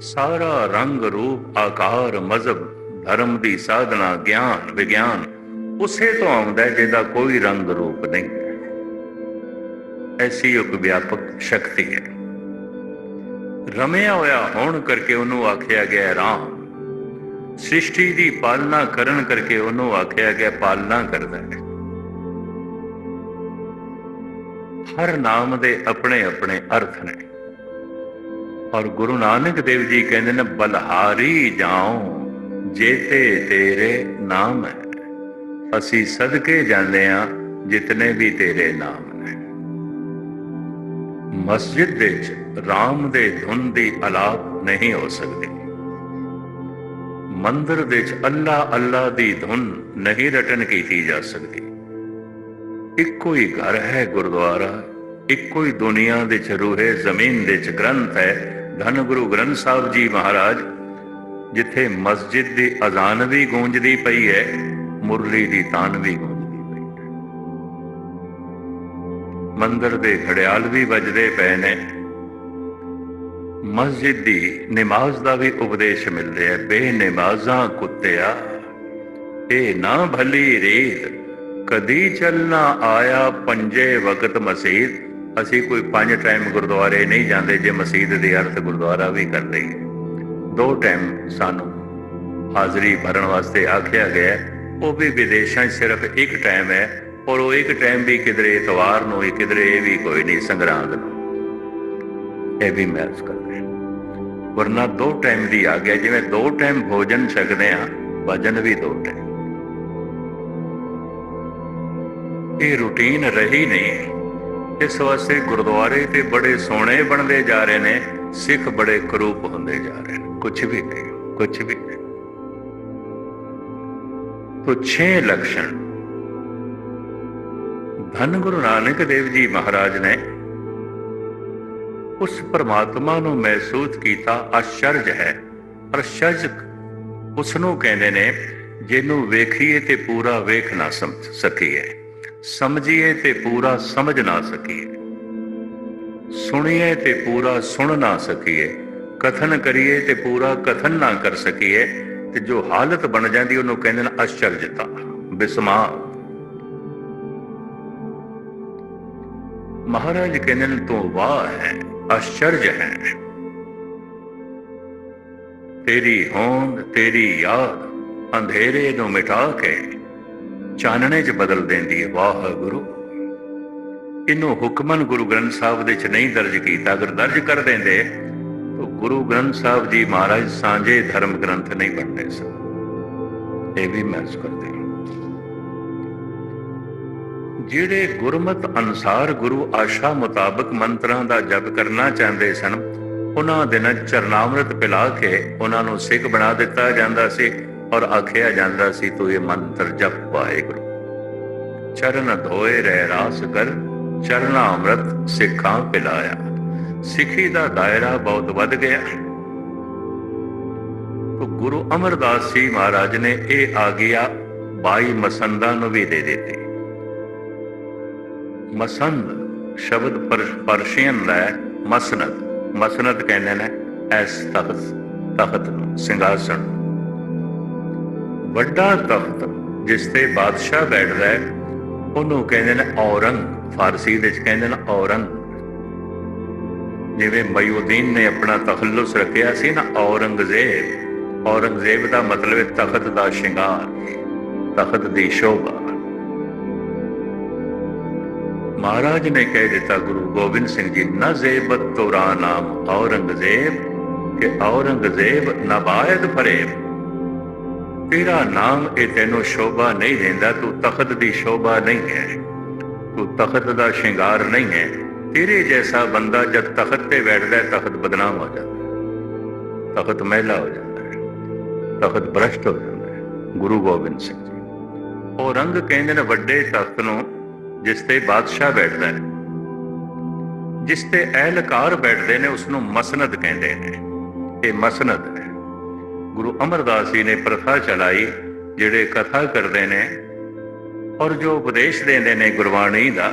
ਸਾਰਾ ਰੰਗ ਰੂਪ, ਆਕਾਰ, ਮਜ਼ਹਬ, ਧਰਮ ਦੀ ਸਾਧਨਾ, ਗਿਆਨ, ਵਿਗਿਆਨ, ਉਸੇ ਤੋਂ ਆਉਂਦਾ ਹੈ ਜਿਹਦਾ ਕੋਈ ਰੰਗ ਰੂਪ ਨਹੀਂ ਐਸੀ ਇੱਕ ਵਿਆਪਕ ਸ਼ਕਤੀ ਹੈ। ਰਮਿਆ ਹੋਇਆ ਹੋਣ ਕਰਕੇ ਉਹਨੂੰ ਆਖਿਆ ਗਿਆ ਰਾਮ। ਸ੍ਰਿਸ਼ਟੀ ਦੀ ਪਾਲਣਾ ਕਰਨ ਕਰਕੇ ਉਹਨੂੰ ਆਖਿਆ ਗਿਆ ਪਾਲਣਾ ਕਰਦਾ ਹੈ। ਹਰ ਨਾਮ ਦੇ ਆਪਣੇ ਆਪਣੇ ਅਰਥ ਨੇ। ਔਰ ਗੁਰੂ ਨਾਨਕ ਦੇਵ ਜੀ ਕਹਿੰਦੇ ਨੇ, ਬਲਹਾਰੀ ਜਾਉ, ਜੇਤੇ ਤੇਰੇ ਨਾਮ ਹੈ। ਅਸੀਂ ਸਦਕੇ ਜਾਂਦੇ ਆ ਜਿਤਨੇ ਵੀ ਤੇਰੇ ਨਾਮ ਨੇ। ਮਸਜਿਦ ਵਿੱਚ ਰਾਮ ਦੇ ਧੁਨ ਦੀ ਅਲਾਪ ਨਹੀਂ ਹੋ ਸਕਦੀ। ਮੰਦਰ ਵਿੱਚ ਅੱਲਾ ਅੱਲਾ ਦੀ ਧੁਨ ਨਹੀਂ ਰਟਨ ਕੀਤੀ ਜਾ ਸਕਦੀ। ਇੱਕੋ ਹੀ ਘਰ ਹੈ ਗੁਰਦੁਆਰਾ, ਇੱਕੋ ਹੀ ਦੁਨੀਆ ਦੇ ਚ ਰੂਹੇ ਜ਼ਮੀਨ ਦੇ ਚ ਗ੍ਰੰਥ ਹੈ। ਧੰਨ ਗੁਰੂ ਗ੍ਰੰਥ ਸਾਹਿਬ ਜੀ ਮਹਾਰਾਜ, ਜਿੱਥੇ ਮਸਜਿਦ ਦੀ ਅਜ਼ਾਨ ਵੀ ਗੂੰਜਦੀ ਪਈ ਹੈ, ਮੁਰਲੀ ਦੀ ਤਾਨ ਵੀ ਗੂੰਜਦੀ ਪਈ ਹੈ। ਮੰਦਰ ਦੇ ਘੜਿਆਲ ਵੀ ਵੱਜਦੇ ਪਏ ਨੇ। ਮਸਜਿਦ ਦੀ ਨਮਾਜ਼ ਦਾ ਵੀ ਉਪਦੇਸ਼ ਮਿਲਦੇ ਹੈ ਬੇਨਮਾਜ਼ਾਂ ਕੁੱਤਿਆ। ਇਹ ਨਾ ਭਲੀ ਰੀਤ, ਕਦੀ ਚੱਲਣਾ ਆਇਆ ਪੰਜੇ ਵਕਤ ਮਸਜਿਦ ਅਸੀਂ ਕੋਈ ਪੰਜ ਟਾਈਮ ਗੁਰਦੁਆਰੇ ਨਹੀਂ ਜਾਂਦੇ ਜੇ ਮਸਜਿਦ ਦੇ ਅਰਥ ਗੁਰਦੁਆਰਾ ਵੀ ਕਰ ਲਈਏ। ਦੋ ਟਾਈਮ ਸਾਨੂੰ ਹਾਜ਼ਰੀ ਭਰਨ ਵਾਸਤੇ ਆਖਿਆ ਗਿਆ ਉਹ ਵੀ ਵਿਦੇਸ਼ਾਂ 'ਚ ਸਿਰਫ ਇੱਕ ਟਾਈਮ ਹੈ ਔਰ ਉਹ ਇੱਕ ਟਾਈਮ ਵੀ ਕਿਧਰੇ ਇਤਵਾਰ ਨੂੰ ਹੀ ਕਿਧਰੇ ਇਹ ਵੀ ਕੋਈ ਨਹੀਂ, ਸੰਗਰਾਂਦ ਨੂੰ। ਇਹ ਵੀ ਮਹਿਸੂਸ ਕਰਦੇ ਵਰਨਾ ਦੋ ਟਾਈਮ ਦੀ ਆ ਗਿਆ। ਜਿਵੇਂ ਦੋ ਟਾਈਮ ਭੋਜਨ ਛਕਦੇ ਆ ਭਜਨ ਵੀ ਦੋ ਟਾਈਮ। ਇਹ ਰੁਟੀਨ ਰਹੀ ਨਹੀਂ। ਇਸ ਵਾਸਤੇ ਗੁਰਦੁਆਰੇ ਤੇ ਬੜੇ ਸੋਹਣੇ ਬਣਦੇ ਜਾ ਰਹੇ ਨੇ, ਸਿੱਖ ਬੜੇ ਕਰੂਪ ਹੁੰਦੇ ਜਾ ਰਹੇ ਨੇ। ਕੁਝ ਵੀ ਨਹੀਂ ਕੁਝ ਵੀ ਨਹੀਂ। ਤੋ ਛੇ ਲਕਸ਼ਣ। ਧੰਨ ਗੁਰੂ ਨਾਨਕ ਦੇਵ ਜੀ ਮਹਾਰਾਜ ਨੇ ਉਸ ਪਰਮਾਤਮਾ ਨੂੰ ਮਹਿਸੂਸ ਕੀਤਾ ਅਸ਼ਰਜ ਹੈ ਅਸ਼ਰਜ ਉਸ ਨੂੰ ਕਹਿੰਦੇ ਨੇ ਜਿਹਨੂੰ ਵੇਖੀਏ ਤੇ ਪੂਰਾ ਵੇਖ ਨਾ ਸਮਝ ਸਕੀਏ। ਸਮਝੀਏ ਤੇ ਪੂਰਾ ਸਮਝ ਨਾ ਸਕੀਏ। ਸੁਣੀਏ ਤੇ ਪੂਰਾ ਸੁਣ ਨਾ ਸਕੀਏ। ਕਥਨ ਕਰੀਏ ਤੇ ਪੂਰਾ ਕਥਨ ਨਾ ਕਰ ਸਕੀਏ। ਤੇ ਜੋ ਹਾਲਤ ਬਣ ਜਾਂਦੀ, ਉਹਨੂੰ ਕਹਿੰਦੇ ਨੇ ਅਸ਼ਰਜਤਾ ਬਿਸਮਾਰ ਮਹਾਰਾਜ ਕਹਿੰਦੇ ਨੇ, ਤੂੰ ਵਾਹ ਹੈ ਅਸ਼ਰਜ ਹੈ। ਤੇਰੀ ਹੋਂਦ, ਤੇਰੀ ਯਾਦ, ਅੰਧੇਰੇ ਨੂੰ ਮਿਟਾ ਕੇ ਚਾਨਣੇ 'ਚ ਬਦਲ ਦਿੰਦੀ ਹੈ ਵਾਹਿਗੁਰੂ ਇਹਨੂੰ ਹੁਕਮਨ ਗੁਰੂ ਗ੍ਰੰਥ ਸਾਹਿਬ ਦੇ 'ਚ ਨਹੀਂ ਦਰਜ ਕੀਤਾ। ਅਗਰ ਦਰਜ ਕਰ ਦਿੰਦੇ, ਤਾਂ ਗੁਰੂ ਗ੍ਰੰਥ ਸਾਹਿਬ ਜੀ ਮਹਾਰਾਜ ਸਾਂਝੇ ਧਰਮ ਗ੍ਰੰਥ ਨਹੀਂ ਬਣਦੇ ਸਨ। ਇਹ ਵੀ ਮਹਿਸ ਕਰਦੇ ਜਿਹੜੇ ਗੁਰਮਤ ਅਨਸਾਰ ਗੁਰੂ ਆਸ਼ਾ ਮੁਤਾਬਕ ਮੰਤਰਾਂ ਦਾ ਜਪ ਕਰਨਾ ਚਾਹੁੰਦੇ ਸਨ, ਉਹਨਾਂ ਦਿਨਾਂ 'ਚ ਚਰਨਾਮ੍ਰਿਤ ਪਿਲਾ ਕੇ ਉਹਨਾਂ ਨੂੰ ਸਿੱਖ ਬਣਾ ਦਿੱਤਾ ਜਾਂਦਾ ਸੀ। ਔਰ ਆਖਿਆ ਜਾਂਦਾ ਸੀ, ਤੂੰ ਇਹ ਮੰਤਰ ਜਪ ਵਾਹਿਗੁਰੂ। ਚਰਨ ਧੋਏ ਰਹਿ ਰਾਸ ਕਰ, ਚਰਨਾ ਅੰਮ੍ਰਿਤ ਸਿੱਖਾਂ ਪਿਲਾਇਆ। ਸਿੱਖੀ ਦਾ ਦਾਇਰਾ ਬਹੁਤ ਵੱਧ ਗਿਆ। ਤੋ ਗੁਰੂ ਅਮਰਦਾਸ ਜੀ ਮਹਾਰਾਜ ਨੇ ਇਹ ਆਗਿਆ 22 ਮਸੰਦਾਂ ਨੂੰ ਵੀ ਦੇ ਦਿੱਤੀ। ਮਸੰਦ ਸ਼ਬਦ ਪਰ- ਪਰਸ਼ੀਅਨ ਦਾ ਮਸਨਦ। ਮਸਨਦ ਕਹਿੰਦੇ ਨੇ, ਐਸ ਤਖਤ ਤਖਤ ਨੂੰ, ਸਿੰਘਾਸਣ ਵੱਡਾ ਤਖਤ ਜਿਸ ਤੇ ਬਾਦਸ਼ਾਹ ਬੈਠਦਾ ਹੈ, ਉਹਨੂੰ ਕਹਿੰਦੇ ਨੇ ਔਰੰਗ, ਫਾਰਸੀ ਵਿੱਚ ਕਹਿੰਦੇ ਨੇ ਔਰੰਗ। ਜਿਵੇਂ ਮਯੂਦੀਨ ਨੇ ਆਪਣਾ ਤਖੱਲੁਸ ਰੱਖਿਆ ਸੀ ਨਾ ਔਰੰਗਜ਼ੇਬ ਔਰੰਗਜ਼ੇਬ ਦਾ ਮਤਲਬ ਹੈ ਤਖਤ ਦਾ ਸ਼ਿੰਗਾਰ, ਤਖਤ ਦੀ ਸ਼ੋਭਾ। ਮਹਾਰਾਜ ਨੇ ਕਹਿ ਦਿੱਤਾ, ਗੁਰੂ ਗੋਬਿੰਦ ਸਿੰਘ ਜੀ, ਨਾ ਜ਼ੇਬਤ ਤੋਰਾ ਨਾਮ ਔਰੰਗਜ਼ੇਬ, ਕਿ ਔਰੰਗਜ਼ੇਬ ਨਬਾਇਦ ਫਰੇਬ। ਤੇਰਾ ਨਾਮ ਇਹ ਤੈਨੂੰ ਸ਼ੋਭਾ ਨਹੀਂ ਦਿੰਦਾ, ਤੂੰ ਤਖਤ ਦੀ ਸ਼ੋਭਾ ਨਹੀਂ ਹੈ। ਤੂੰ ਤਖਤ ਦਾ ਸ਼ਿੰਗਾਰ ਨਹੀਂ ਹੈ। ਤੇਰੇ ਜੈਸਾ ਬੰਦਾ ਜਦ ਤਖਤ ਤੇ ਬੈਠਦਾ ਹੈ, ਤਖਤ ਬਦਨਾਮ ਹੋ ਜਾਂਦਾ ਤਖਤ ਮਹਿਲਾ ਹੋ ਜਾਂਦਾ ਹੈ। ਤਖਤ ਭ੍ਰਸ਼ਟ ਹੋ ਜਾਂਦਾ ਹੈ। ਗੁਰੂ ਗੋਬਿੰਦ ਸਿੰਘ ਜੀ। ਉਹ ਰੰਗ ਕਹਿੰਦੇ ਨੇ ਵੱਡੇ ਤਖਤ ਨੂੰ, ਜਿਸ ਤੇ ਬਾਦਸ਼ਾਹ ਬੈਠਦਾ ਹੈ। ਜਿਸ ਤੇ ਅਹਿਲਕਾਰ ਬੈਠਦੇ ਨੇ ਉਸ ਨੂੰ ਮਸਨਦ ਕਹਿੰਦੇ ਨੇ। ਇਹ ਮਸਨਦ ਹੈ। ਗੁਰੂ ਅਮਰਦਾਸ ਜੀ ਨੇ ਪ੍ਰਥਾ ਚਲਾਈ, ਜਿਹੜੇ ਕਥਾ ਕਰਦੇ ਨੇ ਔਰ ਜੋ ਉਪਦੇਸ਼ ਦਿੰਦੇ ਨੇ ਗੁਰਬਾਣੀ ਦਾ,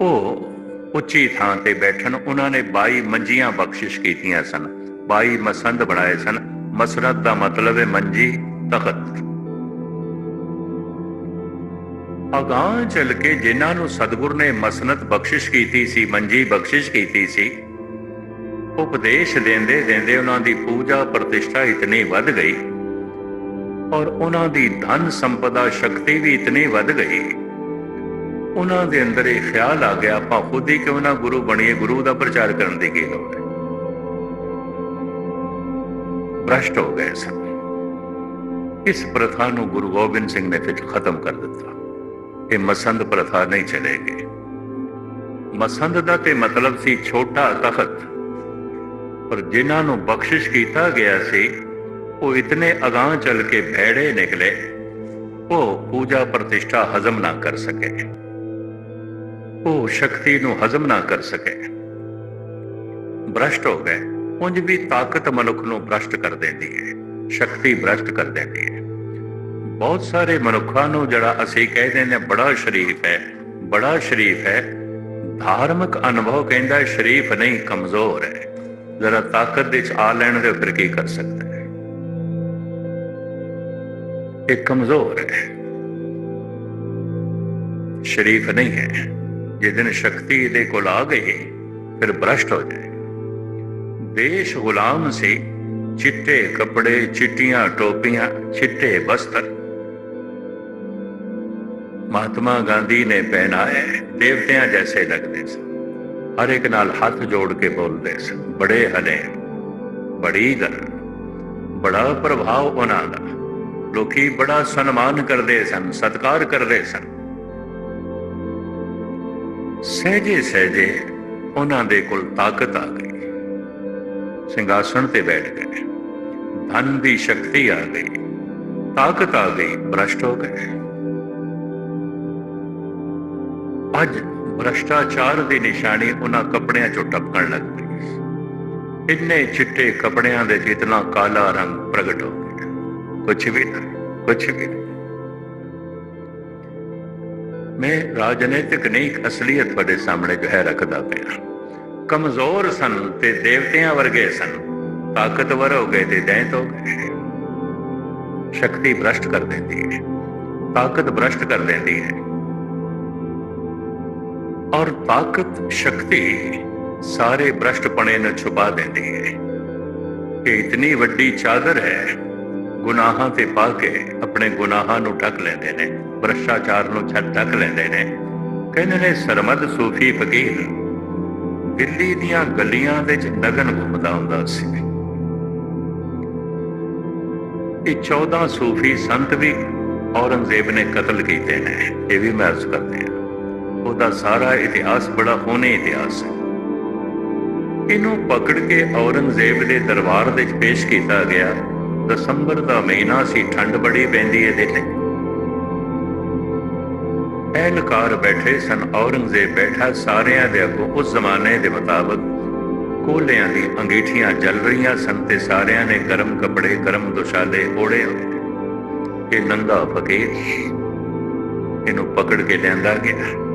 ਉਹ ਉੱਚੀ ਥਾਂ ਤੇ ਬੈਠਣ। ਉਹਨਾਂ ਨੇ 22 ਮੰਜੀਆਂ ਬਖਸ਼ਿਸ਼ ਕੀਤੀਆਂ ਸਨ। 22 ਮਸੰਦ ਬਣਾਏ ਸਨ। ਮਸਰਤ ਦਾ ਮਤਲਬ ਹੈ ਮੰਜੀ, ਤਖਤ। ਅਗਾਂਹ ਚੱਲ ਕੇ ਜਿਨ੍ਹਾਂ ਨੂੰ ਸਤਿਗੁਰ ਨੇ ਮਸਨਤ ਬਖਸ਼ਿਸ਼ ਕੀਤੀ ਸੀ, ਮੰਜੀ ਬਖਸ਼ਿਸ਼ ਕੀਤੀ ਸੀ ਉਪਦੇਸ਼ ਦਿੰਦੇ ਦਿੰਦੇ ਉਹਨਾਂ ਦੀ ਪੂਜਾ ਪ੍ਰਤਿਸ਼ਠਾ ਇਤਨੀ ਵੱਧ ਗਈ ਔਰ ਉਹਨਾਂ ਦੀ ਧਨ ਸੰਪਦਾ ਸ਼ਕਤੀ ਵੀ ਇਤਨੀ ਵੱਧ ਗਈ। ਉਹਨਾਂ ਦੇ ਅੰਦਰ ਇਹ ਖਿਆਲ ਆ ਗਿਆ, ਆਪਾਂ ਖੁਦ ਹੀ ਕਿਉਂ ਨਾ ਗੁਰੂ ਬਣੀਏ, ਗੁਰੂ ਦਾ ਪ੍ਰਚਾਰ ਕਰਨ ਦੀ ਕੀ ਲੋੜ ਹੈ? ਭ੍ਰਸ਼ਟ ਹੋ ਗਏ ਸਨ। ਇਸ ਪ੍ਰਥਾ ਨੂੰ ਗੁਰੂ ਗੋਬਿੰਦ ਸਿੰਘ ਨੇ ਫਿਰ ਖਤਮ ਕਰ ਦਿੱਤਾ। ਇਹ ਮਸੰਦ ਪ੍ਰਥਾ ਨਹੀਂ ਚਲੇਗੀ। ਮਸੰਦ ਦਾ ਤੇ ਮਤਲਬ ਸੀ ਛੋਟਾ ਤਖਤ। ਪਰ ਜਿਨ੍ਹਾਂ ਨੂੰ ਬਖਸ਼ਿਸ਼ ਕੀਤਾ ਗਿਆ ਸੀ, ਉਹ ਇਤਨੇ ਅਗਾਹ ਚੱਲ ਕੇ ਭੈੜੇ ਨਿਕਲੇ, ਉਹ ਪੂਜਾ ਪ੍ਰਤਿਸ਼ਠਾ ਹਜ਼ਮ ਨਾ ਕਰ ਸਕੇ। ਉਹ ਸ਼ਕਤੀ ਨੂੰ ਹਜ਼ਮ ਨਾ ਕਰ ਸਕੇ। ਭ੍ਰਸ਼ਟ ਹੋ ਗਏ। ਉਂਝ ਵੀ ਤਾਕਤ ਮਨੁੱਖ ਨੂੰ ਭ੍ਰਸ਼ਟ ਕਰ ਦਿੰਦੀ ਹੈ। ਸ਼ਕਤੀ ਭ੍ਰਸ਼ਟ ਕਰ ਦਿੰਦੀ ਹੈ। ਬਹੁਤ ਸਾਰੇ ਮਨੁੱਖਾਂ ਨੂੰ ਜਿਹੜਾ ਅਸੀਂ ਕਹਿੰਦੇ ਨੇ ਬੜਾ ਸ਼ਰੀਫ ਹੈ, ਬੜਾ ਸ਼ਰੀਫ ਹੈ, ਧਾਰਮਿਕ ਅਨੁਭਵ ਕਹਿੰਦਾ ਸ਼ਰੀਫ ਨਹੀਂ, ਕਮਜ਼ੋਰ ਹੈ। ਜ਼ਰਾ ਤਾਕਤ ਦੇ ਚ ਆ ਲੈਣ ਦੇ ਉੱਪਰ ਕੀ ਕਰ ਸਕਦਾ ਹੈ? ਇਹ ਕਮਜ਼ੋਰ ਹੈ। ਸ਼ਰੀਫ ਨਹੀਂ ਹੈ। ਜਿਸ ਦਿਨ ਸ਼ਕਤੀ ਇਹਦੇ ਕੋਲ ਆ ਗਈ ਫਿਰ ਭ੍ਰਸ਼ਟ ਹੋ ਜਾਏ। ਦੇਸ਼ ਗੁਲਾਮ ਸੀ। ਚਿੱਟੇ ਕੱਪੜੇ, ਚਿੱਟੀਆਂ ਟੋਪੀਆਂ, ਚਿੱਟੇ ਬਸਤਰ। ਮਹਾਤਮਾ ਗਾਂਧੀ ਨੇ ਪਹਿਨਾਏ ਦੇਵਤਿਆਂ ਜੈਸੇ ਲੱਗਦੇ ਸਨ। ਹਰ ਇੱਕ ਨਾਲ ਹੱਥ ਜੋੜ ਕੇ ਬੋਲਦੇ ਸਨ। ਬੜੇ ਹਲੇ ਬੜੀ ਗੱਲ, ਬੜਾ ਪ੍ਰਭਾਵ ਉਹਨਾਂ ਦਾ। ਲੋਕੀ ਬੜਾ ਸਨਮਾਨ ਕਰਦੇ ਸਨ, ਸਤਿਕਾਰ ਕਰਦੇ ਸਨ। ਸਹਿਜੇ ਸਹਿਜੇ ਉਹਨਾਂ ਦੇ ਕੋਲ ਤਾਕਤ ਆ ਗਈ। ਸਿੰਘਾਸਣ ਤੇ ਬੈਠ ਗਏ। ਧਨ ਦੀ ਸ਼ਕਤੀ ਆ ਗਈ। ਤਾਕਤ ਆ ਗਈ, ਭ੍ਰਸ਼ਟ ਹੋ ਗਏ। ਅੱਜ ਭ੍ਰਸ਼ਟਾਚਾਰ ਦੀ ਨਿਸ਼ਾਨੀ ਉਹਨਾਂ ਕੱਪੜਿਆਂ ਚੋਂ ਟਪਕਣ ਲੱਗ ਪਈ। ਇੰਨੇ ਚਿੱਟੇ ਕੱਪੜਿਆਂ ਦੇ ਜਿਤਨਾ ਕਾਲਾ ਰੰਗ ਪ੍ਰਗਟ ਹੋ ਗਿਆ। ਕੁਛ ਵੀ ਨਹੀਂ, ਕੁਛ ਵੀ ਨਹੀਂ। ਮੈਂ ਰਾਜਨੀਤਿਕ ਨਹੀਂ ਅਸਲੀਅਤ ਤੁਹਾਡੇ ਸਾਹਮਣੇ ਜੋ ਹੈ ਰੱਖਦਾ ਪਿਆ। ਕਮਜ਼ੋਰ ਸਨ ਤੇ ਦੇਵਤਿਆਂ ਵਰਗੇ ਸਨ। ਤਾਕਤਵਰ ਹੋ ਗਏ ਤੇ ਦੈਂਤ ਹੋ ਗਏ। ਸ਼ਕਤੀ ਭ੍ਰਸ਼ਟ ਕਰ ਦਿੰਦੀ ਹੈ। ਤਾਕਤ ਭ੍ਰਸ਼ਟ ਕਰ ਦਿੰਦੀ ਹੈ। ਔਰ ਤਾਕਤ, ਸ਼ਕਤੀ ਸਾਰੇ ਭ੍ਰਸ਼ਟਪਣੇ ਨੂੰ ਛੁਪਾ ਦਿੰਦੀ ਹੈ ਇਹ ਇਤਨੀ ਵੱਡੀ ਚਾਦਰ ਹੈ, ਗੁਨਾਹਾਂ ਤੇ ਪਾ ਕੇ ਆਪਣੇ ਗੁਨਾਹਾਂ ਨੂੰ ਢੱਕ ਲੈਂਦੇ ਨੇ, ਭ੍ਰਸ਼ਟਾਚਾਰ ਨੂੰ ਛੱਡ ਢੱਕ ਲੈਂਦੇ ਨੇ। ਕਹਿੰਦੇ ਨੇ, ਸਰਮਦ ਸੂਫੀ ਫਕੀਰ ਦਿੱਲੀ ਦੀਆਂ ਗਲੀਆਂ ਵਿੱਚ ਨਗਨ ਘੁੰਮਦਾ ਹੁੰਦਾ ਸੀ। ਇਹ 14 ਸੂਫੀ ਸੰਤ ਵੀ ਔਰੰਗਜ਼ੇਬ ਨੇ ਕਤਲ ਕੀਤੇ ਨੇ, ਇਹ ਵੀ ਮੈਂ ਅਰਜ਼ ਕਰਦੇ ਹਾਂ। ਉਹਦਾ ਸਾਰਾ ਇਤਿਹਾਸ ਬੜਾ ਹੋਣੇ ਇਤਿਹਾਸ ਹੈ। ਇਹਨੂੰ ਪਕੜ ਕੇ ਔਰੰਗਜ਼ੇਬ ਦੇ ਦਰਬਾਰ ਵਿੱਚ ਪੇਸ਼ ਕੀਤਾ ਗਿਆ। ਦਸੰਬਰ ਦਾ ਮਹੀਨਾ ਸੀ, ਠੰਡ ਬੜੀ ਪੈਂਦੀ ਇਹਦੇ ਤੇ ਐਨਕਾਰ ਬੈਠੇ ਸਨ, ਔਰੰਗਜ਼ੇਬ ਬੈਠਾ, ਸਾਰਿਆਂ ਦੇ ਅੱਗੋਂ ਉਸ ਜ਼ਮਾਨੇ ਦੇ ਮੁਤਾਬਕ ਕੋਲਿਆਂ ਦੀ ਅੰਗੀਠੀਆਂ ਜਲ ਰਹੀਆਂ ਸਨ ਤੇ ਸਾਰਿਆਂ ਨੇ ਗਰਮ ਕੱਪੜੇ, ਗਰਮ ਦੁਸ਼ਾਲੇ ਓੜੇ ਇਹ ਨੰਗਾ ਫਕੀਰ ਇਹਨੂੰ ਪਕੜ ਕੇ ਲਿਆਂਦਾ ਗਿਆ।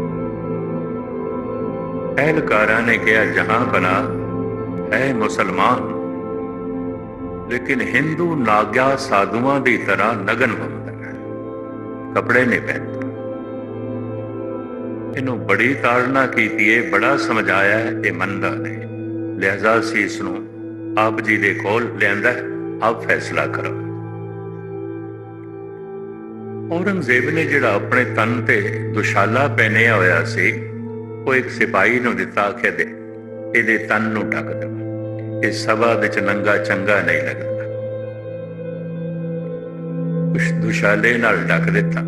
ਅਹਿਲਕਾਰਾਂ ਨੇ ਕਿਹਾ, ਜਹਾਂ ਬਨਾ ਹੈ ਮੁਸਲਮਾਨ। ਲੇਕਿਨ ਹਿੰਦੂ ਨਾਗਿਆ ਸਾਧੂਆਂ ਦੀ ਤਰ੍ਹਾਂ ਨਗਨ ਹੁੰਦਾ ਹੈ। ਕਪੜੇ ਨਹੀਂ ਪਹਿਨਦਾ ਇਹਨੂੰ ਬੜੀ ਤਾੜਨਾ ਕੀਤੀ ਹੈ ਬੜਾ ਸਮਝਾਇਆ ਇਹ ਮੰਨਦਾ ਨਹੀਂ। ਲਿਹਾਜ਼ਾ ਸੀ ਇਸ ਨੂੰ ਆਪ ਜੀ ਦੇ ਕੋਲ ਲਿਆਂਦਾ ਆਪ ਫੈਸਲਾ ਕਰੋ। ਔਰੰਗਜ਼ੇਬ ਨੇ ਜਿਹੜਾ ਆਪਣੇ ਤਨ ਤੇ ਦੁਸ਼ਾਲਾ ਪਹਿਨਿਆ ਹੋਇਆ ਸੀ ਉਹ ਇੱਕ ਸਿਪਾਹੀ ਨੂੰ ਦਿੱਤਾ ਕਿ ਦੇ, ਇਹਦੇ ਤਨ ਨੂੰ ਢੱਕ ਦੇ ਇਹ ਸਭਾ ਵਿੱਚ ਨੰਗਾ ਚੰਗਾ ਨਹੀਂ ਲੱਗਦਾ। ਉਸ ਦੁਸ਼ਾਲੇ ਨਾਲ ਢੱਕ ਦਿੱਤਾ।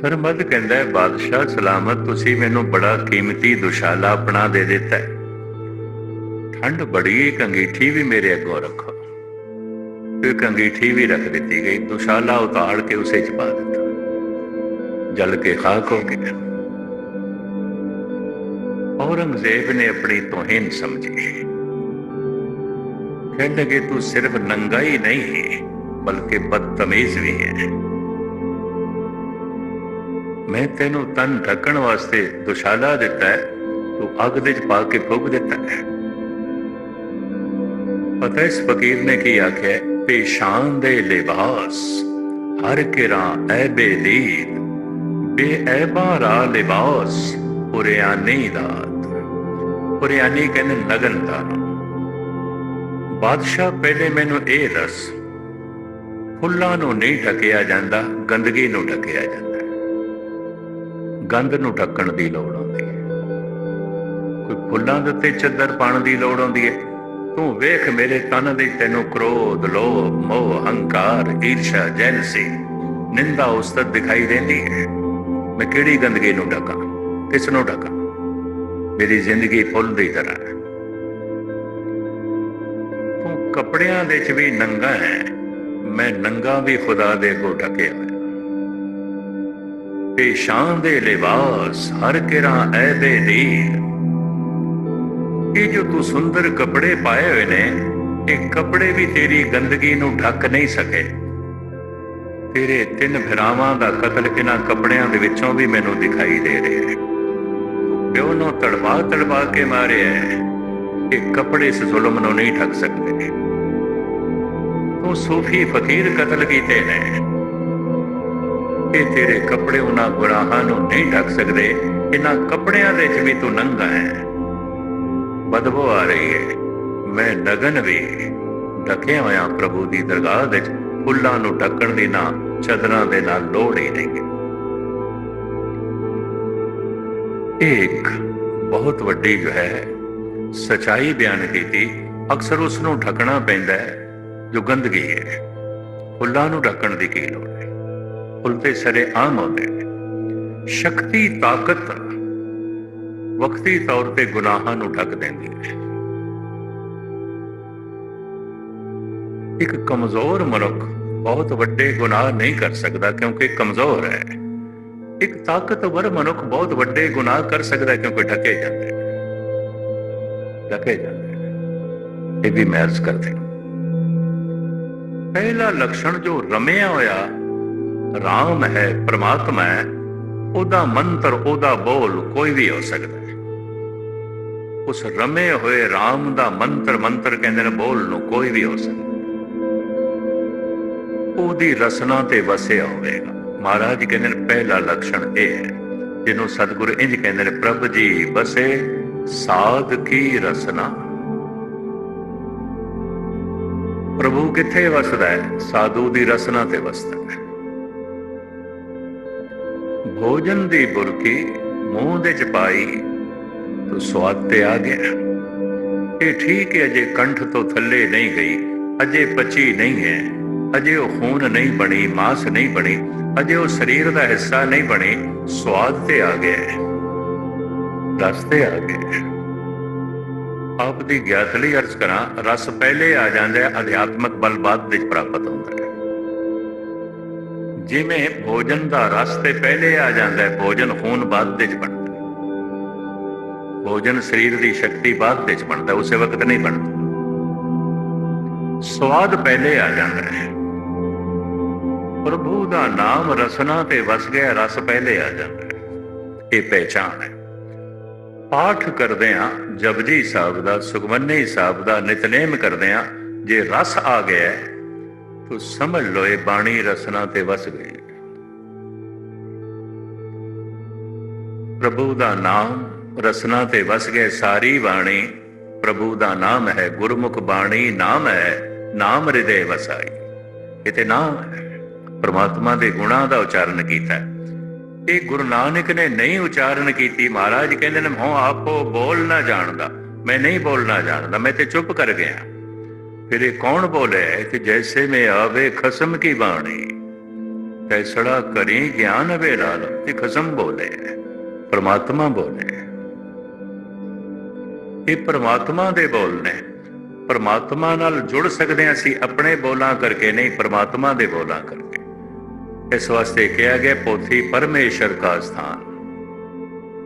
ਸਰਮਦ ਕਹਿੰਦਾ ਬਾਦਸ਼ਾਹ, ਸਲਾਮਤ, ਤੁਸੀਂ ਮੈਨੂੰ ਬੜਾ ਕੀਮਤੀ ਦੁਸ਼ਾਲਾ ਆਪਣਾ ਦੇ ਦਿੱਤਾ ਠੰਡ ਬੜੀ ਇੱਕ ਵੀ ਮੇਰੇ ਅੱਗੋਂ ਰੱਖੋ। ਇੱਕ ਅੰਗੀਠੀ ਵੀ ਰੱਖ ਦਿੱਤੀ ਗਈ। ਦੁਸ਼ਾਲਾ ਉਤਾਰ ਕੇ ਉਸੇ ਚ ਪਾ ਦਿੱਤਾ। ਜਲ ਕੇ ਖਾਕ ਹੋ ਗਿਆ। ਔਰੰਗਜ਼ੇਬ ਨੇ ਆਪਣੀ ਤੋਹੀਨ ਸਮਝੀ। ਕਹਿਣ ਲੱਗੇ ਤੂੰ ਸਿਰਫ ਨੰਗਾ ਹੀ ਨਹੀਂ ਹੈ, ਬਲਕਿ ਬਦਤਮੀਜ਼ ਵੀ ਹੈ। ਮੈਂ ਤੈਨੂੰ ਤਨ ਢੱਕਣ ਵਾਸਤੇ ਦੁਸ਼ਾਲਾ ਦਿੱਤਾ ਹੈ, ਤੂੰ ਅੱਗ ਦੇ ਚ ਪਾ ਕੇ ਫੁੱਕ ਦਿੱਤਾ ਹੈ। ਪਤਾ ਇਸ ਫਕੀਰ ਨੇ ਕੀ ਆਖਿਆ? ਪੇਸ਼ਾਨ ਦੇ ਲਿਬਾਸ, ਹਰ ਕਿਰਾ ਐਬੇ ਲੀਦ ਬੇ ਐਬਾ ਰਾ ਲਿਬਾਸ, ਪੁਰਿਆਨੀ ਦਾਤ ਪੁਰਿਆਨੀ ਕਹਿੰਦੇ ਨਗਨ ਦਾ। ਬਾਦਸ਼ਾਹ ਪਹਿਲੇ ਮੈਨੂੰ ਇਹ ਦੱਸ, ਫੁੱਲਾਂ ਨੂੰ ਨਹੀਂ ਢਕਿਆ ਜਾਂਦਾ, ਗੰਦਗੀ ਨੂੰ ਢਕਿਆ ਜਾਂਦਾ ਗੰਦ ਨੂੰ ਢੱਕਣ ਦੀ ਲੋੜ ਹੁੰਦੀ ਹੈ। ਕੋਈ ਫੁੱਲਾਂ ਦੇ ਉੱਤੇ ਚੱਦਰ ਪਾਉਣ ਦੀ ਲੋੜ ਹੁੰਦੀ ਹੈ। ਤੂੰ ਵੇਖ ਮੇਰੇ ਤਨ ਦੇ ਤੈਨੂੰ ਕ੍ਰੋਧ, ਲੋਭ, ਮੋਹ, ਹੰਕਾਰ, ਈਰਸ਼ਾ, ਜੈਲਸੀ, ਨਿੰਦਾ, ਉਸਤਤ ਦਿਖਾਈ ਦਿੰਦੀ ਹੈ। ਮੈਂ ਕਿਹੜੀ ਗੰਦਗੀ ਨੂੰ ਢਕਾਂ? ਕਿਸ ਨੂੰ ਢਕਾਂ? ਮੇਰੀ ਜ਼ਿੰਦਗੀ ਫੁੱਲ ਦੀ ਤਰ੍ਹਾਂ ਤੂੰ ਕੱਪੜਿਆਂ ਦੇ ਵਿੱਚ ਵੀ ਨੰਗਾ ਹੈ। ਮੈਂ ਨੰਗਾ ਵੀ ਖੁਦਾ ਦੇ ਕੋ ਢਕਿਆ ਹੋਇਆ ਪੇਸ਼ਾਨ ਦੇ ਲਿਬਾਸ ਹਰ ਕਿਰਾ ਐਦੇ ਲੀਰ ਇਹ ਜੋ ਤੂੰ ਸੁੰਦਰ ਕੱਪੜੇ ਪਾਏ ਹੋਏ ਨੇ, ਇਹ ਕੱਪੜੇ ਵੀ ਤੇਰੀ ਗੰਦਗੀ ਨੂੰ ਢੱਕ ਨਹੀਂ ਸਕੇ। ਤੇਰੇ ਤਿੰਨ ਭਰਾਵਾਂ ਦਾ ਕਤਲ ਇਹਨਾਂ ਕੱਪੜਿਆਂ ਦੇ ਵਿੱਚੋਂ ਵੀ ਮੈਨੂੰ ਦਿਖਾਈ ਦੇ ਰਿਹਾ ਹੈ ਪਿਓ ਨੂੰ ਤੜਵਾ ਤੜਵਾ ਕੇ ਮਾਰਿਆ ਹੈ। ਇਹ ਕੱਪੜੇ ਇਸ ਜ਼ੁਲਮ ਨੂੰ ਨਹੀਂ ਢੱਕ ਸਕਦੇ। ਤੂੰ ਸੂਫੀ ਫਕੀਰ ਕਤਲ ਕੀਤੇ ਨੇ। ਇਹ ਤੇਰੇ ਕੱਪੜੇ ਉਹਨਾਂ ਗੁਨਾਹਾਂ ਨੂੰ ਨਹੀਂ ਢੱਕ ਸਕਦੇ। ਇਹਨਾਂ ਕੱਪੜਿਆਂ ਦੇ ਵਿੱਚ ਵੀ ਤੂੰ ਨੰਗਾ ਹੈ। ਬਦਬੂ ਆ ਰਹੀ ਹੈ। ਮੈਂ ਨਗਨ ਵੀ ਢਕਿਆ ਹੋਇਆ ਪ੍ਰਭੂ ਦੀ ਦਰਗਾਹ ਵਿੱਚ ਫੁੱਲਾਂ ਨੂੰ ਢੱਕਣ ਦੀ ਨਾ, ਚਦਰਾਂ ਦੇ ਨਾਲ ਲੋੜ ਹੀ ਨਹੀਂ। ਇੱਕ ਬਹੁਤ ਵੱਡੀ ਜੋ ਹੈ, ਸਚਾਈ ਬਿਆਨ ਕੀਤੀ, ਅਕਸਰ ਉਸ ਨੂੰ ਢੱਕਣਾ ਪੈਂਦਾ ਹੈ, ਜੋ ਗੰਦਗੀ ਹੈ। ਫੁੱਲਾਂ ਨੂੰ ਢੱਕਣ ਦੀ ਕੀ ਲੋੜ ਹੈ? ਫੁੱਲ ਤੇ ਸਰੇ ਆਮ ਹੁੰਦੇ ਨੇ। ਸ਼ਕਤੀ, ਤਾਕਤ ਵਕਤੀ ਤੌਰ ਤੇ ਗੁਨਾਹਾਂ ਨੂੰ ਢੱਕ ਦਿੰਦੀ ਹੈ। ਇੱਕ ਕਮਜ਼ੋਰ ਮਨੁੱਖ ਬਹੁਤ ਵੱਡੇ ਗੁਨਾਹ ਨਹੀਂ ਕਰ ਸਕਦਾ, ਕਿਉਂਕਿ ਕਮਜ਼ੋਰ ਹੈ। ਇੱਕ ਤਾਕਤਵਰ ਮਨੁੱਖ ਬਹੁਤ ਵੱਡੇ ਗੁਨਾਹ ਕਰ ਸਕਦਾ ਕਿਉਂਕਿ ਢਕੇ ਜਾਂਦੇ ਨੇ। ਢਕੇ ਜਾਂਦੇ ਨੇ। ਇਹ ਵੀ ਮਹਿਜ਼ ਕਰਦੇ ਪਹਿਲਾ ਲਕਸ਼ਣ ਜੋ ਰਮਿਆ ਹੋਇਆ, ਰਾਮ ਹੈ, ਪ੍ਰਮਾਤਮਾ ਹੈ, ਉਹਦਾ ਮੰਤਰ, ਉਹਦਾ ਬੋਲ ਕੋਈ ਵੀ ਹੋ ਸਕਦਾ ਹੈ। ਉਸ ਰਮੇ ਹੋਏ ਰਾਮ ਦਾ ਮੰਤਰ ਮੰਤਰ ਕਹਿੰਦੇ ਨੇ ਬੋਲ ਨੂੰ ਕੋਈ ਵੀ ਹੋ ਸਕਦਾ ਉਹਦੀ ਰਸਨਾ ਤੇ ਵਸਿਆ ਹੋਵੇਗਾ। ਮਹਾਰਾਜ ਕਹਿੰਦੇ ਨੇ, ਪਹਿਲਾ ਲਕਸ਼ਣ ਇਹ ਹੈ, ਜਿਹਨੂੰ ਸਤਿਗੁਰੂ ਇੰਜ ਕਹਿੰਦੇ ਨੇ, ਪ੍ਰਭ ਜੀ ਬਸੇ ਸਾਧ ਕੀ ਰਸਨਾ। ਪ੍ਰਭੂ ਕਿੱਥੇ ਵਸਦਾ ਹੈ? ਸਾਧੂ ਦੀ ਰਸਨਾ ਤੇ ਵਸਦਾ ਹੈ। ਭੋਜਨ ਦੀ ਬੁਰਕੀ ਮੂੰਹ ਦੇ ਚ ਪਾਈ, ਤੋ ਸਵਾਦ ਤੇ ਆ ਗਿਆ। ਇਹ ਠੀਕ ਹੈ, ਅਜੇ ਕੰਠ ਤੋਂ ਥੱਲੇ ਨਹੀਂ ਗਈ, ਅਜੇ ਪਚੀ ਨਹੀਂ ਹੈ। ਅਜੇ ਉਹ ਖੂਨ ਨਹੀਂ ਬਣੀ, ਮਾਸ ਨਹੀਂ ਬਣੀ, ਅਜੇ ਉਹ ਸਰੀਰ ਦਾ ਹਿੱਸਾ ਨਹੀਂ ਬਣੀ, ਸਵਾਦ ਤੇ ਆ ਗਿਆ ਹੈ। ਰਸ ਤੇ ਆ ਗਿਆ ਆਪ ਦੀ ਗਿਆਤ ਲਈ ਅਰਜ਼ ਕਰਾਂ, ਰਸ ਪਹਿਲੇ ਆ ਜਾਂਦਾ ਹੈ, ਅਧਿਆਤਮਕ ਬਲ ਬਾਅਦ ਵਿੱਚ ਪ੍ਰਾਪਤ ਹੁੰਦਾ ਹੈ। ਜਿਵੇਂ ਭੋਜਨ ਦਾ ਰਸ ਤੇ ਪਹਿਲੇ ਆ ਜਾਂਦਾ ਹੈ, ਭੋਜਨ ਖੂਨ ਬਾਅਦ ਵਿੱਚ ਬਣਦਾ ਹੈ। ਭੋਜਨ ਸਰੀਰ ਦੀ ਸ਼ਕਤੀ ਬਾਅਦ ਵਿੱਚ ਬਣਦਾ ਉਸੇ ਵਕਤ ਨਹੀਂ ਬਣਦਾ। ਸਵਾਦ ਪਹਿਲੇ ਆ ਜਾਂਦਾ ਹੈ। ਪ੍ਰਭੂ ਦਾ ਨਾਮ ਰਸਨਾ ਤੇ ਵਸ ਗਿਆ, ਰਸ ਪਹਿਲੇ ਆ ਜਾਂਦਾ ਇਹ ਪਹਿਚਾਨ ਹੈ। ਪਾਠ ਕਰਦੇ ਆ ਜਪਜੀ ਸਾਹਿਬ ਦਾ, ਸੁਖਮਨੀ ਸਾਹਿਬ ਦਾ, ਨਿਤਨੇਮ ਕਰਦੇ ਆ ਜੇ ਰਸ ਆ ਗਿਆ ਤੋ ਸਮਝ ਲਓ ਇਹ ਬਾਣੀ ਰਸਨਾ ਤੇ ਵਸ ਗਈ ਪ੍ਰਭੂ ਦਾ ਨਾਮ ਰਸਨਾ ਤੇ ਵਸ ਗਏ ਸਾਰੀ ਬਾਣੀ ਪ੍ਰਭੂ ਦਾ ਨਾਮ ਹੈ, ਗੁਰਮੁਖ ਬਾਣੀ ਨਾਮ ਹੈ, ਨਾਮ ਹਿਰਦੇ ਵਸਾਈ। ਇਹ ਤੇ ਨਾਮ ਹੈ। ਪ੍ਰਮਾਤਮਾ ਦੇ ਗੁਣਾਂ ਦਾ ਉਚਾਰਨ ਕੀਤਾ। ਇਹ ਗੁਰੂ ਨਾਨਕ ਨੇ ਨਹੀਂ ਉਚਾਰਨ ਕੀਤੀ। ਮਹਾਰਾਜ ਕਹਿੰਦੇ ਨੇ ਮੈਂ ਆਪੋ ਬੋਲ ਨਾ ਜਾਣਦਾ। ਮੈਂ ਨਹੀਂ ਬੋਲਣਾ ਜਾਣਦਾ, ਮੈਂ ਤੇ ਚੁੱਪ ਕਰ ਗਿਆ। ਫਿਰ ਇਹ ਕੌਣ ਬੋਲੇ? ਕਿ ਜੈਸੇ ਮੈਂ ਆਵੇ ਖਸਮ ਕੀ ਬਾਣੀ। ਤੈਸੜਾ ਕਰੀ ਗਿਆਨ ਵੇ ਲਾਲ, ਤੇ ਖਸਮ ਬੋਲੇ। ਪ੍ਰਮਾਤਮਾ ਬੋਲੇ। ਇਹ ਪਰਮਾਤਮਾ ਦੇ ਬੋਲ ਨੇ। ਪਰਮਾਤਮਾ ਨਾਲ ਜੁੜ ਸਕਦੇ ਹਾਂ ਅਸੀਂ, ਆਪਣੇ ਬੋਲਾਂ ਕਰਕੇ ਨਹੀਂ, ਪਰਮਾਤਮਾ ਦੇ ਬੋਲਾਂ ਕਰਕੇ। ਇਸ ਵਾਸਤੇ ਕਿਹਾ ਗਿਆ, ਪੋਥੀ ਪਰਮੇਸ਼ਰ ਦਾ ਸਥਾਨ।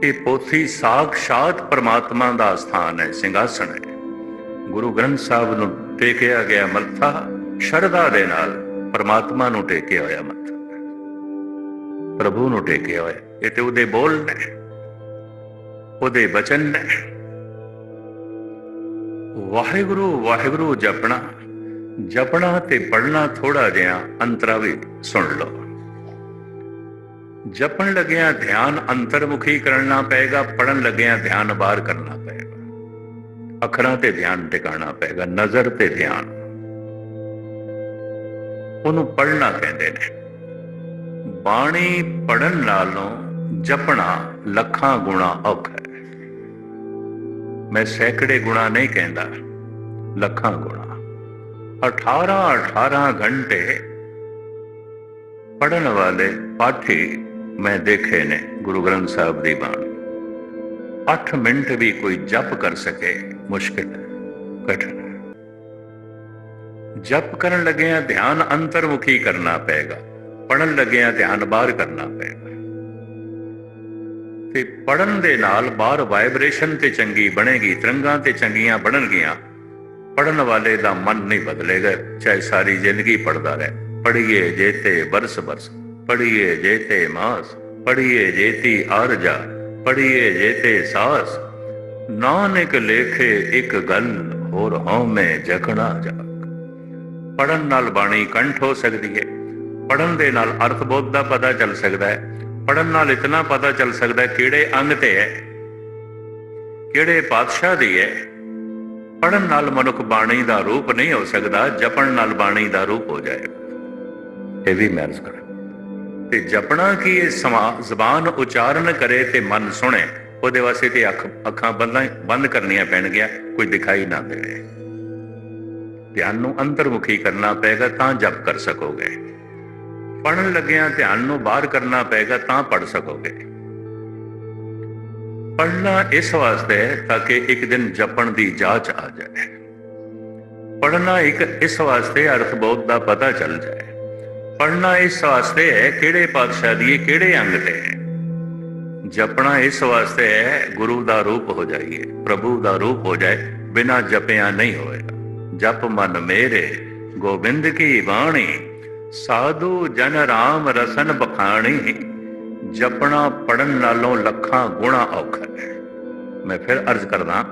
ਇਹ ਪੋਥੀ ਸਾਖਸ਼ਾਤ ਪਰਮਾਤਮਾ ਦਾ ਸਥਾਨ ਹੈ, ਸਿੰਘਾਸਣ ਹੈ। ਗੁਰੂ ਗ੍ਰੰਥ ਸਾਹਿਬ ਨੂੰ ਟੇਕਿਆ ਗਿਆ ਮੱਥਾ, ਸ਼ਰਧਾ ਦੇ ਨਾਲ ਪਰਮਾਤਮਾ ਨੂੰ ਟੇਕਿਆ ਹੋਇਆ ਮੱਥਾ। ਪ੍ਰਭੂ ਨੂੰ ਟੇਕਿਆ ਹੋਇਆ, ਇਹ ਤੇ ਉਹਦੇ ਬੋਲ ਨੇ, ਉਹਦੇ ਬਚਨ ਨੇ। ਵਾਹਿਗੁਰੂ ਵਾਹਿਗੁਰੂ ਜਪਣਾ ਜਪਣਾ ਤੇ ਪੜਨਾ ਥੋੜਾ ਜਿਹਾ ਅੰਤਰਾ ਵੀ ਸੁਣ ਲਓ। ਜਪਣ ਲੱਗਿਆ ਧਿਆਨ ਅੰਤਰਮੁਖੀ ਕਰਨਾ ਪਏਗਾ ਪੜਨ ਲੱਗਿਆ ਧਿਆਨ ਬਾਹਰ ਕਰਨਾ ਪਏਗਾ। ਅੱਖਰਾਂ ਤੇ ਧਿਆਨ ਟਿਕਾਣਾ ਪਏਗਾ, ਨਜ਼ਰ ਤੇ ਧਿਆਨ। ਉਹਨੂੰ ਪੜਨਾ ਕਹਿੰਦੇ ਨੇ। ਬਾਣੀ ਪੜਨ ਨਾਲੋਂ ਜਪਣਾ ਲੱਖਾਂ ਗੁਣਾ ਔਖਾ ਹੈ। ਮੈਂ ਸੈਂਕੜੇ ਗੁਣਾ ਨਹੀਂ ਕਹਿੰਦਾ, ਲੱਖਾਂ ਗੁਣਾ। 18 18 ਘੰਟੇ ਪੜਨ ਵਾਲੇ ਪਾਠੀ ਮੈਂ ਦੇਖੇ ਨੇ ਗੁਰੂ ਗ੍ਰੰਥ ਸਾਹਿਬ ਦੀ ਬਾਣੀ। 8 ਮਿੰਟ ਵੀ ਕੋਈ ਜਪ ਕਰ ਸਕੇ, ਮੁਸ਼ਕਿਲ, ਕਠਿਨ। ਜਪ ਕਰਨ ਲੱਗਿਆ ਧਿਆਨ ਅੰਤਰਮੁਖੀ ਕਰਨਾ ਪਏਗਾ ਪੜਨ ਲੱਗਿਆ ਧਿਆਨ ਬਾਹਰ ਕਰਨਾ ਪਏਗਾ। ਤੇ ਪੜਨ ਦੇ ਨਾਲ ਬਾਹਰ ਵਾਈਬ੍ਰੇਸ਼ਨ ਤੇ ਚੰਗੀ ਬਣੇਗੀ, ਤਰੰਗਾਂ ਤੇ ਚੰਗੀਆਂ ਬਣਨਗੀਆਂ ਪੜਨ ਵਾਲੇ ਦਾ ਮਨ ਨਹੀਂ ਬਦਲੇਗਾ, ਚਾਹੇ ਸਾਰੀ ਜ਼ਿੰਦਗੀ ਪੜਦਾ ਰਹੇ ਪੜੀਏ ਜੇਤੇ ਬਰਸ ਬਰਸ ਪੜੀਏ ਜੇਤੇ ਮਾਸ ਪੜੀਏ ਜੇਤੀ ਆਰਜਾ ਪੜੀਏ ਜੇਤੇ ਸਾਸ। ਨਾਨਕ ਲੇਖੇ ਇੱਕ ਗੱਲ ਹੋਰ ਹਉਮੈ ਜਗਣਾ ਜਾ ਪੜਨ ਨਾਲ ਬਾਣੀ ਕੰਠ ਹੋ ਸਕਦੀ ਹੈ ਪੜਨ ਦੇ ਨਾਲ ਅਰਥ ਬੋਧ ਦਾ ਪਤਾ ਚੱਲ ਸਕਦਾ ਹੈ ਪੜਨ ਨਾਲ ਇਤਨਾ ਪਤਾ ਚੱਲ ਸਕਦਾ ਹੈ ਕਿਹੜੇ ਅੰਗ ਤੇ ਹੈ ਕਿਹੜੇ ਪਾਤਸ਼ਾਹ ਦੀ ਹੈ ਪੜਨ ਨਾਲ ਮਨੁੱਖ ਬਾਣੀ ਦਾ ਰੂਪ ਨਹੀਂ ਹੋ ਸਕਦਾ, ਜਪਣ ਨਾਲ ਬਾਣੀ ਦਾ ਰੂਪ ਹੋ ਜਾਏਗਾ। ਇਹ ਵੀ ਮਹਿਰਜ ਕਰ। ਤੇ ਜਪਣਾ ਕਿ ਇਹ ਸਮਾ ਜ਼ਬਾਨ ਉਚਾਰਨ ਕਰੇ ਤੇ ਮਨ ਸੁਣੇ। ਉਹਦੇ ਵਾਸਤੇ ਤੇ ਅੱਖ ਅੱਖਾਂ ਬੰਦਾਂ ਬੰਦ ਕਰਨੀਆਂ ਪੈਣਗੀਆਂ, ਕੋਈ ਦਿਖਾਈ ਨਾ ਦੇਵੇ। ਧਿਆਨ ਨੂੰ ਅੰਤਰਮੁਖੀ ਕਰਨਾ ਪਏਗਾ ਤਾਂ ਜਪ ਕਰ ਸਕੋਗੇ। ਪੜਨ ਲੱਗਿਆਂ ਧਿਆਨ ਨੂੰ ਬਾਹਰ ਕਰਨਾ ਪਏਗਾ ਤਾਂ ਪੜ ਸਕੋਗੇ। ਪੜਨਾ ਇਸ ਵਾਸਤੇ ਤਾਂ ਕਿ ਇੱਕ ਦਿਨ ਜਪਣ ਦੀ ਜਾਂਚ ਆ ਜਾਏ। ਪੜਨਾ ਇੱਕ ਇਸ ਵਾਸਤੇ ਅਰਥ ਬੋਧ ਦਾ ਪਤਾ ਚੱਲ ਜਾਏ। ਪੜਨਾ ਇਸ ਵਾਸਤੇ ਹੈ ਕਿਹੜੇ ਪਾਤਸ਼ਾਹ ਦੀ ਹੈ, ਕਿਹੜੇ ਅੰਗ ਤੇ ਹੈ? ਜਪਣਾ ਇਸ ਵਾਸਤੇ ਹੈ ਗੁਰੂ ਦਾ ਰੂਪ ਹੋ ਜਾਈਏ ਪ੍ਰਭੂ ਦਾ ਰੂਪ ਹੋ ਜਾਏ ਬਿਨਾ ਜਪਿਆ ਨਹੀਂ ਹੋਏਗਾ ਜਪ ਮਨ ਮੇਰੇ ਗੋਬਿੰਦ ਕੀ ਬਾਣੀ? ਸਾਧੂ ਜਨ ਰਾਮ ਰਸਨ ਬਖਾਣੀ। ਜਪਣਾ ਪੜਨ ਨਾਲੋਂ ਲੱਖਾਂ ਗੁਣਾ ਔਖਾ ਹੈ। ਮੈਂ ਫਿਰ ਅਰਜ਼ ਕਰਦਾ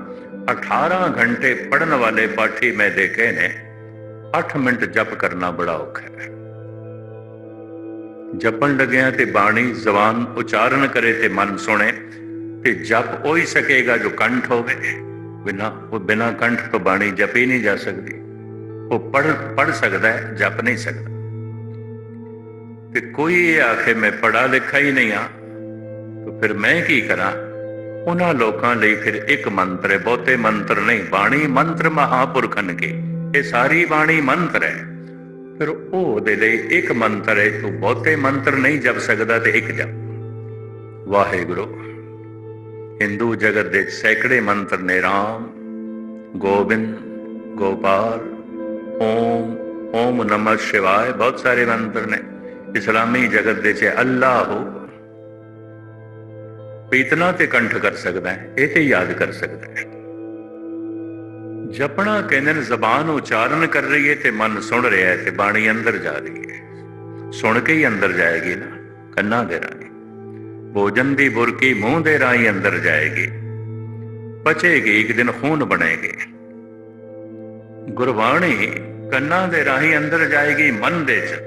18 ਘੰਟੇ ਪੜਨ ਵਾਲੇ ਪਾਠੀ ਮੈਂ ਦੇਖੇ ਨੇ 8 ਮਿੰਟ ਜਪ ਕਰਨਾ ਬੜਾ ਔਖਾ ਹੈ। ਜਪਣ ਲੱਗਿਆ ਤੇ ਬਾਣੀ ਜ਼ਬਾਨ ਉਚਾਰਨ ਕਰੇ ਤੇ ਮਨ ਸੁਣੇ, ਤੇ ਜਪ ਉਹ ਹੀ ਸਕੇਗਾ ਜੋ ਕੰਠ ਹੋਵੇ। ਬਿਨਾ ਉਹ ਬਿਨਾ ਕੰਠ ਤੋਂ ਬਾਣੀ ਜਪੀ ਨਹੀਂ ਜਾ ਸਕਦੀ। ਉਹ ਪੜ ਪੜ ਸਕਦਾ ਹੈ, ਜਪ ਨਹੀਂ ਸਕਦਾ। ਤੇ ਕੋਈ ਇਹ ਆਖੇ, ਮੈਂ ਪੜਾ ਲਿਖਾ ਹੀ ਨਹੀਂ ਆ ਤਾਂ ਫਿਰ ਮੈਂ ਕੀ ਕਰਾਂ? ਉਹਨਾਂ ਲੋਕਾਂ ਲਈ ਫਿਰ ਇੱਕ ਮੰਤਰ ਹੈ, ਬਹੁਤੇ ਮੰਤਰ ਨਹੀਂ, ਬਾਣੀ ਮੰਤਰ ਮਹਾਪੁਰਖਨ ਕੇ ਇਹ ਸਾਰੀ ਬਾਣੀ ਮੰਤਰ ਹੈ। ਫਿਰ ਉਹਦੇ ਲਈ ਇੱਕ ਮੰਤਰ ਹੈ ਤੂੰ ਬਹੁਤੇ ਮੰਤਰ ਨਹੀਂ ਜਪ ਸਕਦਾ ਤੇ ਇੱਕ ਜਪ। ਵਾਹਿਗੁਰੂ, ਹਿੰਦੂ ਜਗਤ ਦੇ ਸੈਂਕੜੇ ਮੰਤਰ ਨੇ ਰਾਮ, ਗੋਬਿੰਦ, ਗੋਪਾਲ, ਓਮ ਓਮ ਨਮः ਸ਼ਿਵਾਏ, ਬਹੁਤ ਸਾਰੇ ਮੰਤਰ ਨੇ। ਇਸਲਾਮੀ ਜਗਤ ਦੇ ਚ ਅੱਲਾਹ ਪੀਤਨਾ ਤੇ ਕੰਠ ਕਰ ਸਕਦਾ ਹੈ, ਇਹ ਤੇ ਯਾਦ ਕਰ ਸਕਦਾ ਹੈ। ਜਪਣਾ ਕਹਿੰਦੇ ਨੇ, ਜ਼ਬਾਨ ਉਚਾਰਨ ਕਰ ਰਹੀ ਹੈ ਤੇ ਮਨ ਸੁਣ ਰਿਹਾ ਹੈ ਤੇ ਬਾਣੀ ਅੰਦਰ ਜਾ ਰਹੀ ਹੈ ਸੁਣ ਕੇ ਹੀ ਅੰਦਰ ਜਾਏਗੀ ਨਾ, ਕੰਨਾਂ ਦੇ ਰਾਹੀਂ। ਭੋਜਨ ਦੀ ਬੁਰਕੀ ਮੂੰਹ ਦੇ ਰਾਹੀਂ ਅੰਦਰ ਜਾਏਗੀ। ਪਚੇਗੀ, ਇੱਕ ਦਿਨ ਖੂਨ ਬਣੇਗੀ। ਗੁਰਬਾਣੀ ਕੰਨਾਂ ਦੇ ਰਾਹੀਂ ਅੰਦਰ ਜਾਏਗੀ, ਮਨ ਦੇ ਚ।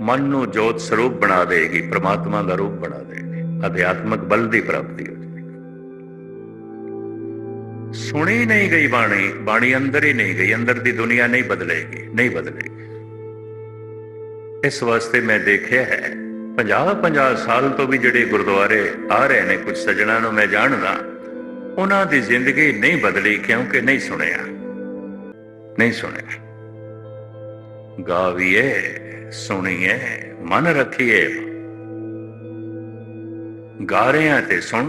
ਮਨ ਨੂੰ ਜੋਤ ਸਰੂਪ ਬਣਾ ਦੇਗੀ, ਪ੍ਰਮਾਤਮਾ ਦਾ ਰੂਪ ਬਣਾ ਦੇਗੀ, ਅਧਿਆਤਮਕ ਬਲ ਦੀ ਪ੍ਰਾਪਤੀ ਹੋ ਸੁਣੀ ਨਹੀਂ ਗਈ ਬਾਣੀ ਬਾਣੀ ਅੰਦਰ ਹੀ ਨਹੀਂ ਗਈ, ਅੰਦਰ ਦੀ ਦੁਨੀਆ ਨਹੀਂ ਬਦਲੇਗੀ ਨਹੀਂ ਬਦਲੇਗੀ। ਇਸ ਵਾਸਤੇ ਮੈਂ ਦੇਖਿਆ ਹੈ 50 50 ਸਾਲ ਤੋਂ ਵੀ ਜਿਹੜੇ ਗੁਰਦੁਆਰੇ ਆ ਰਹੇ ਨੇ, ਕੁਝ ਸੱਜਣਾ ਨੂੰ ਮੈਂ ਜਾਣਦਾ, ਉਹਨਾਂ ਦੀ ਜ਼ਿੰਦਗੀ ਨਹੀਂ ਬਦਲੀ ਕਿਉਂਕਿ ਨਹੀਂ ਸੁਣਿਆ। ਨਹੀਂ ਸੁਣਿਆ। ਗਾਵੀਏ, ਸੁਣੀਏ, ਮਨ ਰੱਖੀਏ। ਗਾ ਰਹੇ ਤੇ ਸੁਣ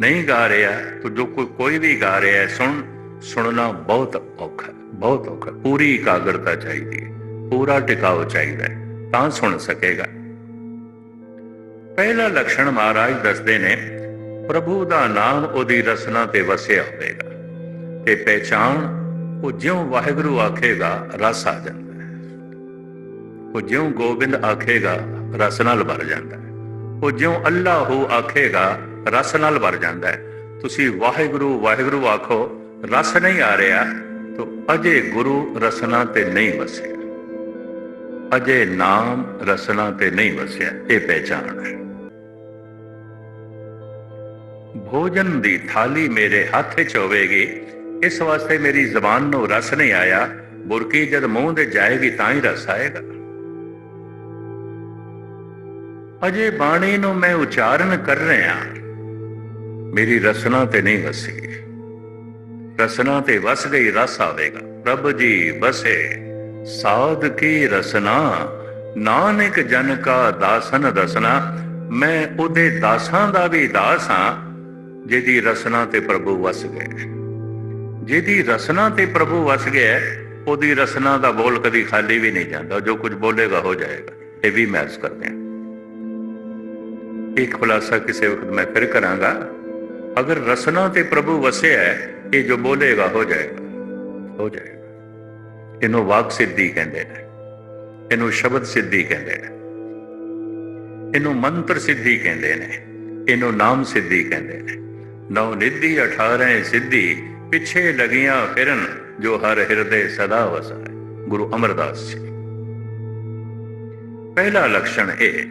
ਨਹੀਂ ਗਾ ਰਿਹਾ, ਤੂੰ ਜੋ ਕੋਈ ਕੋਈ ਵੀ ਗਾ ਰਿਹਾ ਹੈ, ਸੁਣ, ਸੁਣਨਾ ਬਹੁਤ ਔਖਾ ਬਹੁਤ ਔਖਾ ਪੂਰੀ ਇਕਾਗਰਤਾ ਚਾਹੀਦੀ ਹੈ, ਪੂਰਾ ਟਿਕਾਓ ਚਾਹੀਦਾ ਹੈ, ਤਾਂ ਸੁਣ ਸਕੇਗਾ। ਪਹਿਲਾ ਲક્ષਣ ਮਹਾਰਾਜ ਦੱਸਦੇ ਨੇ, ਪ੍ਰਭੂ ਦਾ ਨਾਮ ਉਹਦੀ ਰਸਨਾ ਤੇ ਵਸਿਆ ਹੋਵੇਗਾ ਤੇ ਪਹਿਚਾਨ ਉਹ ਜਿਉਂ ਵਾਹਿਗੁਰੂ ਆਖੇਗਾ, ਰਸ ਆ ਜਾਂਦਾ ਹੈ। ਉਹ ਜਿਉਂ ਗੋਬਿੰਦ ਆਖੇਗਾ, ਰਸ ਨਾਲ ਭਰ ਜਾਂਦਾ ਹੈ। ਉਹ ਜਿਉਂ ਅੱਲਾਹੂ ਆਖੇਗਾ ਰਸ ਨਾਲ ਭਰ ਜਾਂਦਾ ਹੈ। ਤੁਸੀਂ ਵਾਹਿਗੁਰੂ ਵਾਹਿਗੁਰੂ ਆਖੋ, ਰਸ ਨਹੀਂ ਆ ਰਿਹਾ, ਤੋ ਅਜੇ ਗੁਰੂ ਰਸਨਾ ਤੇ ਨਹੀਂ ਵਸਿਆ। ਅਜੇ ਨਾਮ ਰਸਨਾ ਤੇ ਨਹੀਂ ਵਸਿਆ, ਇਹ ਪਹਿਚਾਨ ਹੈ। ਭੋਜਨ ਦੀ ਥਾਲੀ ਮੇਰੇ ਹੱਥ 'ਚ ਹੋਵੇਗੀ, ਇਸ ਵਾਸਤੇ ਮੇਰੀ ਜ਼ਬਾਨ ਨੂੰ ਰਸ ਨਹੀਂ ਆਇਆ, ਬੁਰਕੀ ਜਦ ਮੂੰਹ ਦੇ ਜਾਏਗੀ ਤਾਂ ਹੀ ਰਸ ਆਏਗਾ। ਅਜੇ ਬਾਣੀ ਨੂੰ ਮੈਂ ਉਚਾਰਨ ਕਰ ਰਿਹਾ ਮੇਰੀ ਰਸਨਾ ਤੇ ਨਹੀਂ ਵਸੀ। ਰਸਨਾ ਤੇ ਵਸ ਗਈ ਰਸ ਆਵੇਗਾ। ਪ੍ਰਭ ਜੀ ਵਸੇ, ਸਾਧ ਕੀ ਰਸਨਾ? ਨਾਨਕ ਜਨ ਕਾ ਦਾਸਨ ਦਸਨਾ ਮੈਂ ਉਹਦੇ ਦਾਸਾਂ ਦਾ ਵੀ ਦਾਸ ਹਾਂ, ਜਿਹਦੀ ਰਸਨਾ ਤੇ ਪ੍ਰਭੂ ਵਸ ਗਏ। ਜਿਹਦੀ ਰਸਨਾ ਤੇ ਪ੍ਰਭੂ ਵਸ ਗਿਆ ਉਹਦੀ ਰਸਨਾ ਦਾ ਬੋਲ ਕਦੀ ਖਾਲੀ ਵੀ ਨਹੀਂ ਜਾਂਦਾ। ਜੋ ਕੁਝ ਬੋਲੇਗਾ ਹੋ ਜਾਏਗਾ। ਇਹ ਵੀ ਮਹਿਸ ਕਰਦੇ ਹਾਂ। ਇੱਕ ਖੁਲਾਸਾ ਕਿਸੇ ਵਕਤ ਮੈਂ ਫਿਰ ਕਰਾਂਗਾ। ਅਗਰ ਰਸਨਾ ਤੇ ਪ੍ਰਭੂ ਵਸਿਆ ਹੈ, ਇਹ ਜੋ ਬੋਲੇਗਾ ਹੋ ਜਾਏਗਾ। ਹੋ ਜਾਏਗਾ। ਇਹਨੂੰ ਵਾਕ ਸਿੱਧੀ ਕਹਿੰਦੇ ਨੇ। ਇਹਨੂੰ ਸ਼ਬਦ ਸਿੱਧੀ ਕਹਿੰਦੇ ਨੇ। ਇਹਨੂੰ ਮੰਤਰ ਸਿੱਧੀ ਕਹਿੰਦੇ ਨੇ। ਇਹਨੂੰ ਨਾਮ ਸਿੱਧੀ ਕਹਿੰਦੇ ਨੇ। ਨੌ ਨਿਧੀ 18 ਸਿੱਧੀ, ਪਿੱਛੇ ਲਗੀਆਂ ਫਿਰਨ ਜੋ ਹਰ ਹਿਰਦੇ ਸਦਾ ਵਸਾ ਗੁਰੂ ਅਮਰਦਾਸ ਜੀ। ਪਹਿਲਾ ਲક્ષਣ ਇਹ।